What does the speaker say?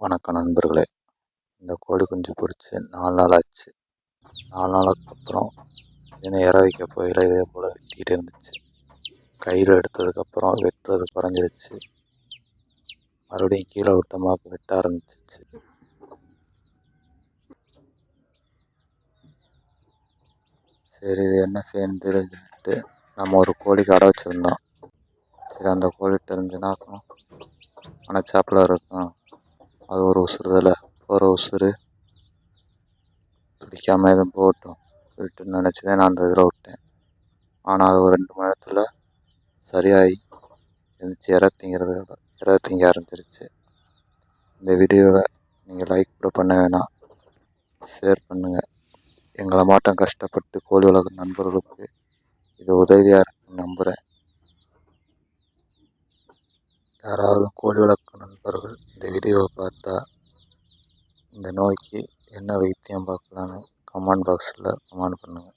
வணக்கம் நண்பர்களே. இந்த கோழி குஞ்சு பொரித்து நாலு நாள் ஆச்சு. நாலு நாளுக்கு அப்புறம் இதனை இற வைக்க போயில இதே போல் வெட்டிகிட்டு இருந்துச்சு. கையில் எடுத்ததுக்கப்புறம் வெட்டுறது குறைஞ்சிருச்சு. மறுபடியும் கீழே விட்டமாக வெட்ட ஆரம்பிச்சிச்சு. சரி இது என்ன செய்யணும் தெரிஞ்சுட்டு நம்ம ஒரு கோழிக்கு அடை வச்சுருந்தோம். சரி அந்த கோழி தெரிஞ்சுனாக்கும் மனச்சாப்பில் இருக்கும் அது ஒரு உசுறுதலை ஒரு உசுறு. துடிக்காமல் எதுவும் போகட்டும். சொல்லிட்டு நினச்சி தான் நான் அந்த இதில் விட்டேன். ஆனால் அது ஒரு ரெண்டு மணி நேரத்தில் சரியாகி எழுந்துச்சு இற திங்கிறது இற திங்க ஆரம்பிச்சிருச்சு. இந்த வீடியோவை நீங்கள் லைக் கூட பண்ண வேணாம். ஷேர் பண்ணுங்கள் எங்களை மாட்டம் கஷ்டப்பட்டு கோழி வளர்க்குற நண்பர்களுக்கு இது உதவியாக இருக்குன்னு நம்புகிறேன் யாராவது கோழி வளர்க்க வீடியோவை பார்த்தா இந்த நோய்க்கு என்ன வைத்தியம் பார்க்கலான்னு கமெண்ட் பாக்ஸில் கமெண்ட் பண்ணுங்கள்